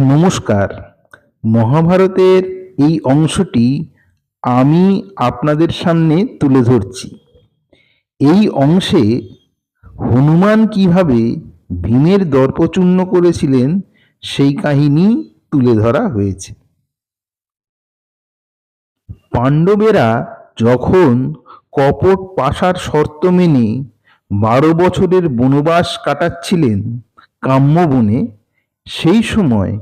নমস্কার। মহাভারতের এই অংশটি আমি আপনাদের সামনে তুলে ধরছি। এই অংশে হনুমান কীভাবে ভীমের দর্পচূর্ণ করেছিলেন সেই কাহিনী তুলে ধরা হয়েছে। পাণ্ডবেরা যখন কপট পাশার শর্ত মেনে বারো বছরের বনবাস কাটাচ্ছিলেন কাম্যবনে, সেই সময়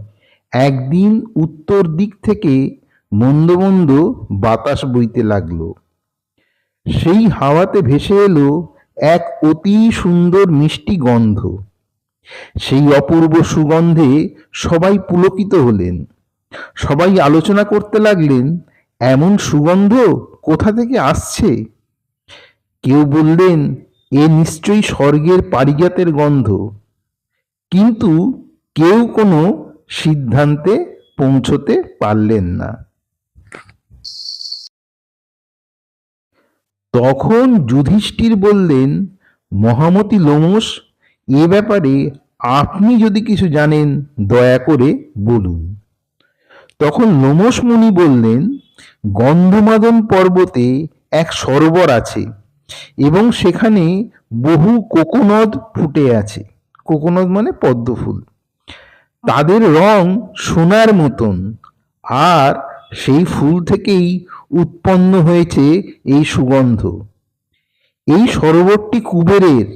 একদিন উত্তর দিক থেকে মন্দ মন্দ বাতাস বইতে লাগল। সেই হাওয়াতে ভেসে এলো এক অতি সুন্দর মিষ্টি গন্ধ। সেই অপূর্ব সুগন্ধে সবাই পুলকিত হলেন। সবাই আলোচনা করতে লাগলেন, এমন সুগন্ধ কোথা থেকে আসছে? কেউ বললেন, এ নিশ্চয়ই স্বর্গের পারিজাতের গন্ধ। কিন্তু কেউ কোনো সিদ্ধান্তে পৌঁছতে পারলেন না। তখন যুধিষ্ঠির বললেন, মহামতি লোমস এ ব্যাপারে আপনি যদি কিছু জানেন, দয়া করে বলুন। তখন লোমস মুনি বললেন, গন্ধমাদন পর্বতে এক সরোবর আছে এবং সেখানে বহু কোকোনদ ফুটে আছে। কোকোনদ মানে পদ্ম ফুল। তাদের রং সোনার মতন, আর সেই ফুল থেকেই উৎপন্ন হয়েছে এই সুগন্ধ। এই সরোবরটি কুবেরের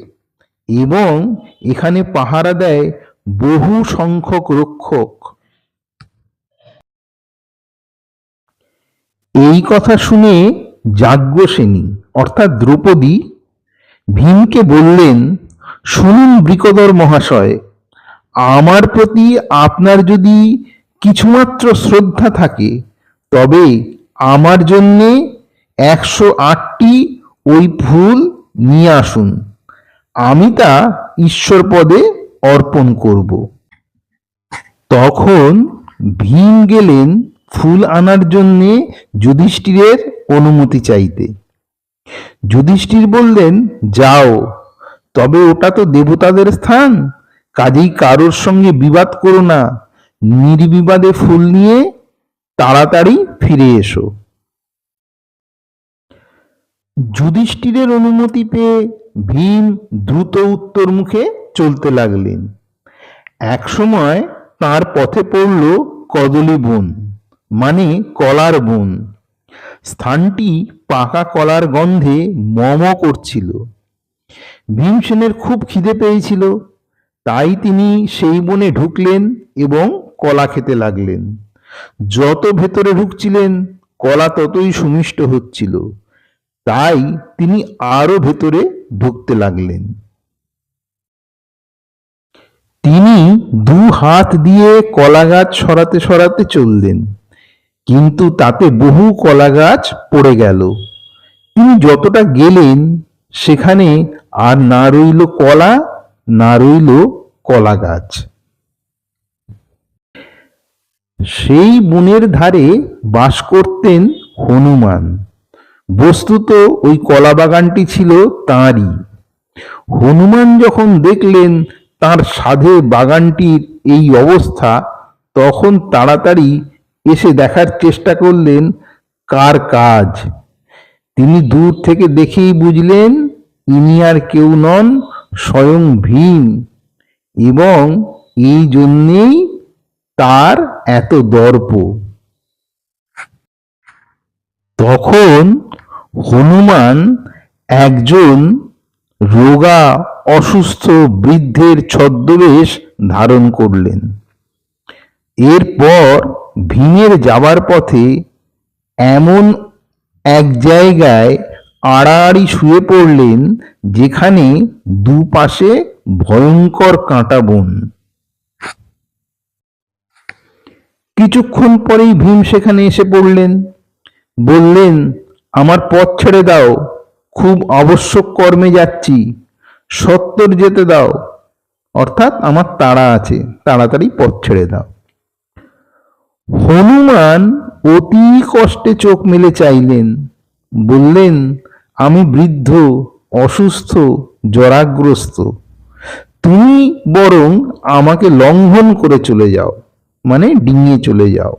এবং এখানে পাহারা দেয় বহু সংখ্যক রক্ষক। এই কথা শুনে যাজ্ঞসেনী, অর্থাৎ দ্রৌপদী, ভীমকে বললেন, শুনুন বৃকদর মহাশয় আমার প্রতি আপনার যদি কিছুমাত্র শ্রদ্ধা থাকে, তবে আমার জন্যে একশো আটটি ওই ফুল নিয়ে আসুন। আমি তা ঈশ্বর পদে অর্পণ করব। তখন ভীম গেলেন ফুল আনার জন্যে যুধিষ্ঠিরের অনুমতি চাইতে। যুধিষ্ঠির বললেন, যাও, তবে ওটা তো দেবতাদের স্থান। কাজেই কারোর সঙ্গে বিবাদ করো না। নির্বিবাদে ফুল নিয়ে তাড়াতাড়ি ফিরে এসো। যুধিষ্ঠিরের অনুমতি পেয়ে ভীম দ্রুত উত্তর মুখে চলতে লাগলেন। একসময় তার পথে পড়ল কদলী বন মানে কলার বন। স্থানটি পাকা কলার গন্ধে মম করছিল। ভীমসেনের খুব খিদে পেয়েছিল। তাই তিনি সেই বনে ঢুকলেন এবং কলা খেতে লাগলেন। যত ভেতরে ঢুকছিলেন, কলা ততই সুমিষ্ট হচ্ছিল। তাই তিনি আরও ভেতরে ঢুকতে লাগলেন। তিনি দু হাত দিয়ে কলা গাছ সরাতে সরাতে চললেন, কিন্তু তাতে বহু কলা গাছ পড়ে গেল। তিনি যতটা গেলেন, সেখানে আর না রইল কলা না রইল কলা গাছ। সেই বনের ধারে বাস করতেন হনুমান। বস্তুত ওই কলা বাগানটি ছিল তাঁরই। হনুমান যখন দেখলেন তার সাধে বাগানটির এই অবস্থা, তখন তাড়াতাড়ি এসে দেখার চেষ্টা করলেন, কার কাজ? তিনি দূর থেকে দেখেই বুঝলেন, ইনি আর কেউ নন স্বয়ং ভীম এবং এই জন্যেই তার এত দর্প। তখন হনুমান একজন রোগা অসুস্থ বৃদ্ধের ছদ্মবেশ ধারণ করলেন। এরপর ভীমের যাবার পথে এমন এক জায়গায় আড়াআড়ি শুয়ে পড়লেন যেখানে দুপাশে ভয়ঙ্কর কাঁটা বন। কিছুক্ষণ পরেই ভীম সেখানে এসে পড়লেন। বললেন, আমার পথ ছেড়ে দাও, খুব আবশ্যক কর্মে যাচ্ছি, সত্তর যেতে দাও। অর্থাৎ আমার তাড়া আছে, তাড়াতাড়ি পথ ছেড়ে দাও। হনুমান অতি কষ্টে চোখ মেলে চাইলেন। বললেন আমি বৃদ্ধ, অসুস্থ, জরাগ্রস্ত। তুমি বরং আমাকে লঙ্ঘন করে চলে যাও মানে ডিঙিয়ে চলে যাও।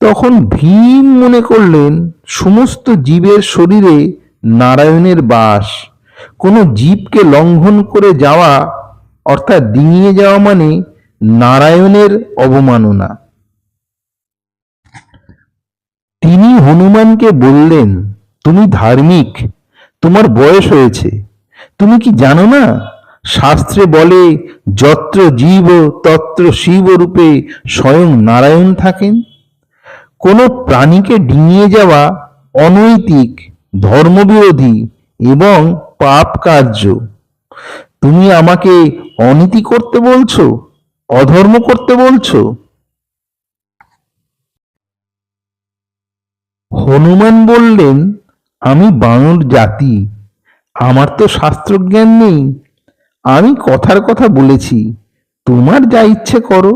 তখন ভীম মনে করলেন, সমস্ত জীবের শরীরে নারায়ণের বাস। কোনো জীবকে লঙ্ঘন করে যাওয়া, অর্থাৎ ডিঙিয়ে যাওয়া মানে নারায়ণের অবমাননা। তিনি হনুমানকে বললেন তুমি ধার্মিক, তোমার বয়স হয়েছে। তুমি কি জানো না? শাস্ত্রে বলে, যত্র জীব তত্র শিব রূপে স্বয়ং নারায়ণ থাকেন। কোনো প্রাণীকে ডিঙিয়ে যাওয়া অনৈতিক, ধর্মবিরোধী এবং পাপ কার্য। তুমি আমাকে অনীতি করতে বলছো, অধর্ম করতে বলছো? হনুমান বললেন আমি বানর জাতি, আমার তো শাস্ত্রজ্ঞান নেই। আমি কথার কথা বলেছি, তোমার যা ইচ্ছে করো।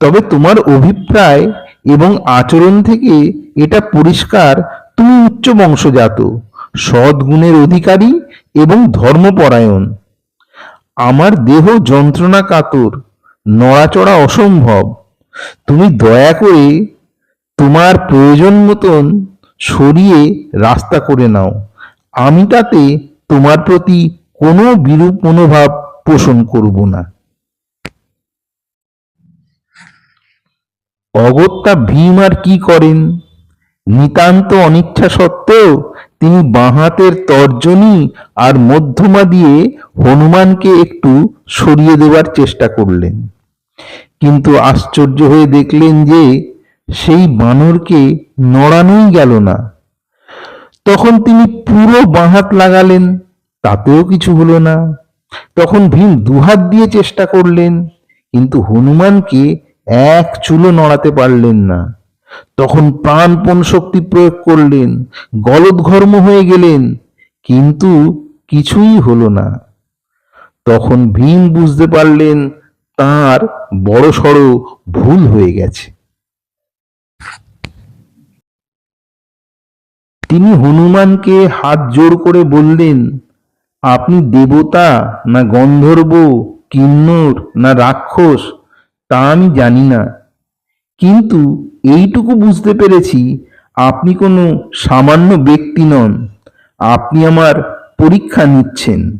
তবে তোমার অভিপ্রায় এবং আচরণ থেকে এটা পরিষ্কার, তুমি উচ্চ বংশজাত, সদ্গুণের অধিকারী এবং ধর্মপরায়ণ। আমার দেহ যন্ত্রণা কাতর, নড়াচড়া অসম্ভব। তুমি দয়া করে তোমার প্রয়োজন মতন সরিয়ে রাস্তা করে নাও। আমি তাতে তোমার প্রতি কোনো বিরূপ মনোভাব পোষণ করব না। অগত্যা ভীম আর কি করেন? নিতান্ত অনিচ্ছা সত্ত্বেও তিনি বাঁহাতের তর্জনী আর মধ্যমা দিয়ে হনুমানকে একটু সরিয়ে দেবার চেষ্টা করলেন। কিন্তু আশ্চর্য হয়ে দেখলেন যে সেই বানরকে নড়ানোই গেল না। তখন তিনি পুরো বাঁহাত লাগালেন, তাতেও কিছু হলো না। তখন ভীম দুহাত দিয়ে চেষ্টা করলেন, কিন্তু হনুমানকে এক চুলো নড়াতে পারলেন না। তখন প্রাণপণ শক্তি প্রয়োগ করলেন গলদঘর্ম হয়ে গেলেন, কিন্তু কিছুই হলো না। তখন ভীম বুঝতে পারলেন, তার বড় সড়ো ভুল হয়ে গেছে। তিনি হনুমানকে হাত জোড় করে বললেন, আপনি দেবতা না গন্ধর্ব, কিন্নর না রাক্ষস, তা আমি জানি না। কিন্তু এইটুকু বুঝতে পেরেছি, আপনি কোনো সামান্য ব্যক্তি নন। আপনি আমার পরীক্ষা নিচ্ছেন।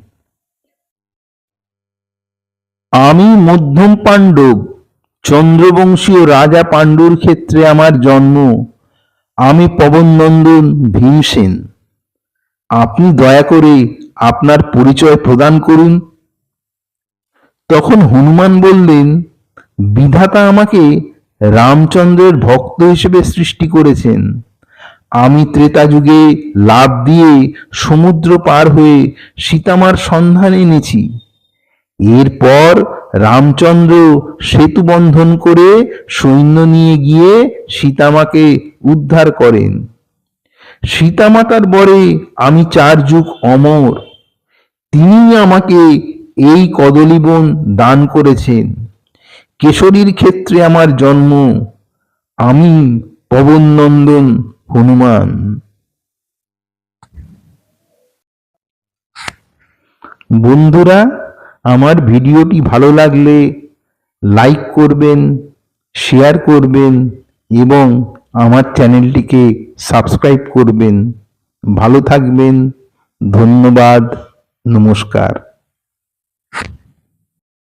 আমি মধ্যম পাণ্ডব, চন্দ্রবংশীয় রাজা পাণ্ডুর ক্ষেত্রে আমার জন্ম। আমি পবননন্দন ভীমসেন। আপনি দয়া করে আপনার পরিচয় প্রদান করুন। তখন হনুমান বললেন, বিধাতা আমাকে রামচন্দ্রের ভক্ত হিসেবে সৃষ্টি করেছেন। আমি ত্রেতা যুগে লাভ দিয়ে সমুদ্র পার হয়ে সীতামার সন্ধান এনেছি। এরপর রামচন্দ্র সেতু বন্ধন করে সৈন্য নিয়ে গিয়ে সীতামাকে উদ্ধার করেন। সীতামাতার বরে, আমি চার যুগ অমর। তিনি আমাকে এই কদলীবন দান করেছেন। কেশরীর ক্ষেত্রে আমার জন্ম। আমি পবননন্দন হনুমান। বন্ধুরা আমার ভিডিওটি ভালো লাগলে লাইক করবেন শেয়ার করবেন এবং আমার চ্যানেলটিকে সাবস্ক্রাইব করবেন। ভালো থাকবেন, ধন্যবাদ, নমস্কার।